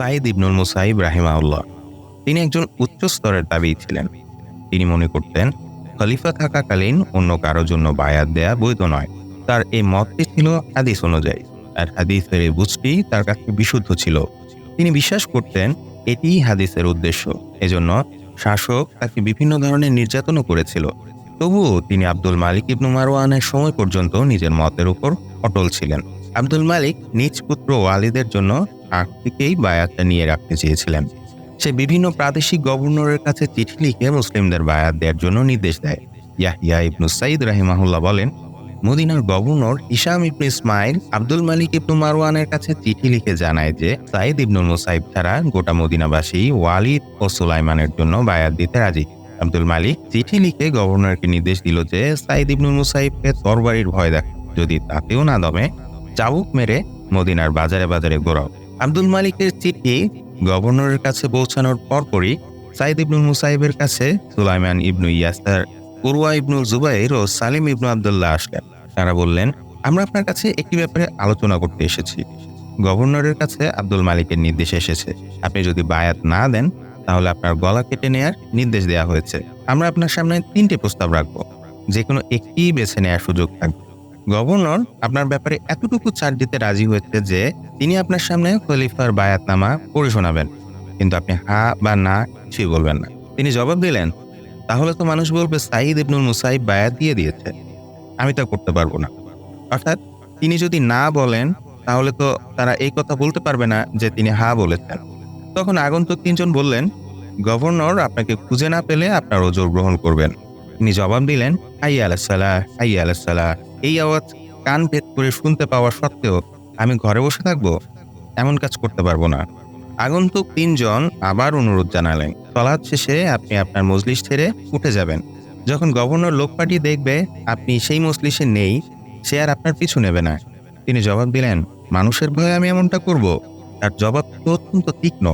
সাইদ ইবনুল মুসাইব রাহিমাউল্লাহ তিনি একজন উচ্চ স্তরের দাবি ছিলেন। তিনি মনে করতেন, খলিফা থাকাকালীন অন্য কারোর জন্য বায়াত দেয়া বৈধ নয়। তার এই মতটি ছিল হাদিস অনুযায়ী। আর হাদিসের এই বুঝটি তার কাছে বিশুদ্ধ ছিল। তিনি বিশ্বাস করতেন, এটিই হাদিসের উদ্দেশ্য। এজন্য শাসক তাকে বিভিন্ন ধরনের নির্যাতনও করেছিল। তবুও তিনি আব্দুল মালিক ইবনু মারওয়ানের সময় পর্যন্ত নিজের মতের উপর অটল ছিলেন। আব্দুল মালিক নিজ পুত্র ওয়ালিদের জন্য আগ থেকেই বায়াতটা নিয়ে রাখতে চেয়েছিলেন। সে বিভিন্ন প্রাদেশিক গভর্নরের কাছে চিঠি লিখে মুসলিমদের বায়াত দেওয়ার জন্য নির্দেশ দেয়। ইয়াহিয়া ইবনু সাইদ রাহিমাহুল্লাহ বলেন, মদিনার governor Isam ibnu Ismail Abdul Malik ibnu মারওয়ানের কাছে চিঠি লিখে জানায় যে সাইদ ইবনুল মুসাইব ছাড়া গোটা মদিনাবাসী ওয়ালিদ ও সুলাইমানের জন্য বায়াত দিতে রাজি। আব্দুল মালিক চিঠি লিখে গভর্নরকে নির্দেশ দিল যে সাইদ ইবনুল মুসাইবকে তরবারির ভয় দেখ যদি তাতেও না দমে, চাবুক মেরে মদিনার বাজারে বাজারে ঘোরাও। আব্দুল মালিকের চিঠি গভর্নরের কাছে পৌঁছানোর পরপরই সাইদ ইবনুল মুসাইবের কাছে সুলাইমান ইবনু ইয়াসার, উরওয়া ইবনুল জুবাইর ও সালিম ইবনু আবদুল্লাহ আসলেন। তারা বললেন, আমরা আপনার কাছে একটি ব্যাপারে আলোচনা করতে এসেছি। গভর্নরের কাছে আব্দুল মালিকের নির্দেশ এসেছে। আপনি যদি বায়াত না দেন, তাহলে আপনার গলা কেটে নেয়ার নির্দেশ দেওয়া হয়েছে। আমরা আপনার সামনে তিনটে প্রস্তাব রাখব। যে কোনো একটি বেছে নেওয়ার সুযোগ থাকবে। গভর্নর আপনার ব্যাপারে এতটুকু ছাড় দিতে রাজি হয়েছে যে তিনি আপনার সামনে খলিফার বায়াতনামা পড়ে শোনাবেন। কিন্তু আপনি হা বা না কিছুই বলবেন না। তিনি জবাব দিলেন, তাহলে তো মানুষ বলবে সাঈদ ইবনুল মুসাইব বায়াত দিয়ে দিয়েছে। আমি তা করতে পারব না। অর্থাৎ তিনি যদি না বলেন, তাহলে তো তারা এই কথা বলতে পারবে না যে তিনি হা বলেছেন। তখন আগন্তুক তিনজন বললেন, গভর্নর আপনাকে খুঁজে না পেলে আপনার ওজোর গ্রহণ করবেন। তিনি জবাব দিলেন হাই আলাসাল্লাহ হাই আলাসাল্লাহ এই আওয়াজ কান ভেদ করে শুনতে পাওয়া সত্ত্বেও আমি ঘরে বসে থাকব, এমন কাজ করতে পারব না। আগন্তুক তিনজন আবার অনুরোধ জানালেন সলাদ শেষে আপনি আপনার মজলিস ছেড়ে উঠে যাবেন। যখন গভর্নর লোক পাঠিয়ে দেখবে আপনি সেই মজলিসে নেই, সে আর আপনার পিছু নেবে না। তিনি জবাব দিলেন, মানুষের ভয়ে আমি এমনটা করব। তার জবাব অত্যন্ত তীক্ষ্ণ।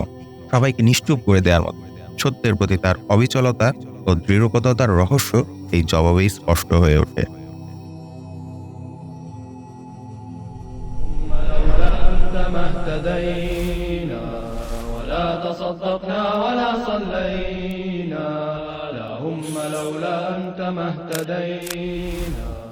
সবাইকে নিশ্চুপ করে দেওয়ার মতো সত্যের প্রতি তার অবিচলতা ও দৃঢ়কতার রহস্য এই জবাবেই স্পষ্ট হয়ে ওঠে। ما اهتدينا ولا تصدقنا ولا صلينا. لا هم لولا أنت ما اهتدينا.